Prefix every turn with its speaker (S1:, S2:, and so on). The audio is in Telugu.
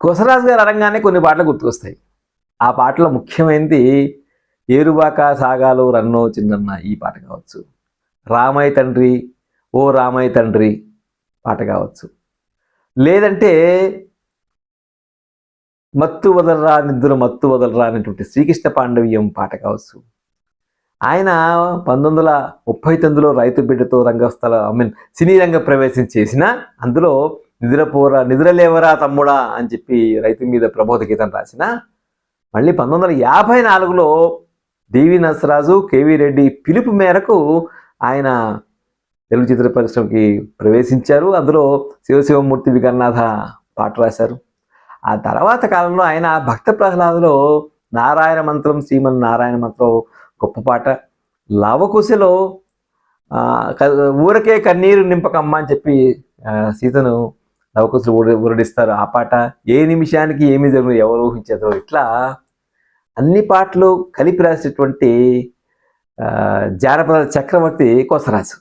S1: కొసరాజు గారు అనగానే కొన్ని పాటలు గుర్తుకొస్తాయి. ఆ పాటలో ముఖ్యమైనది ఏరుబాక సాగాలు రన్నో చిన్నన్న ఈ పాట కావచ్చు. రామయ్య తండ్రి ఓ రామయ్య తండ్రి పాట కావచ్చు. లేదంటే మత్తు వదలరా నిద్ర మత్తు వదలరా అనేటువంటి శ్రీకృష్ణ పాండవ్యం పాట కావచ్చు. ఆయన పంతొమ్మిది వందల ముప్పై తొమ్మిదిలో రైతు బిడ్డతో రంగస్థల ఐ మీన్ సినీ రంగ ప్రవేశం చేసిన అందులో నిద్రపోరా నిద్రలేవరా తమ్ముడా అని చెప్పి రైతు మీద ప్రబోధ గీతం రాసిన మళ్ళీ పంతొమ్మిది వందల యాభై నాలుగులో డివి నరసరాజు కేవీ రెడ్డి పిలుపు మేరకు ఆయన తెలుగు చిత్ర పరిశ్రమకి ప్రవేశించారు. అందులో శివశివమూర్తి వికర్నాథ పాట రాశారు. ఆ తర్వాత కాలంలో ఆయన భక్త ప్రహ్లాదులో నారాయణ మంత్రం శ్రీమన్ నారాయణ మంత్రం గొప్ప పాట. లవకుశలో ఊరకే కన్నీరు నింపకమ్మ అని చెప్పి సీతను లవకుశలు ఊర ఊరడిస్తారు ఆ పాట ఏ నిమిషానికి ఏమి జరుగుతుంది ఎవరు ఊహించారు ఇట్లా అన్ని పాటలు కలిపి రాసినటువంటి జానపద చక్రవర్తి కోసరాజు.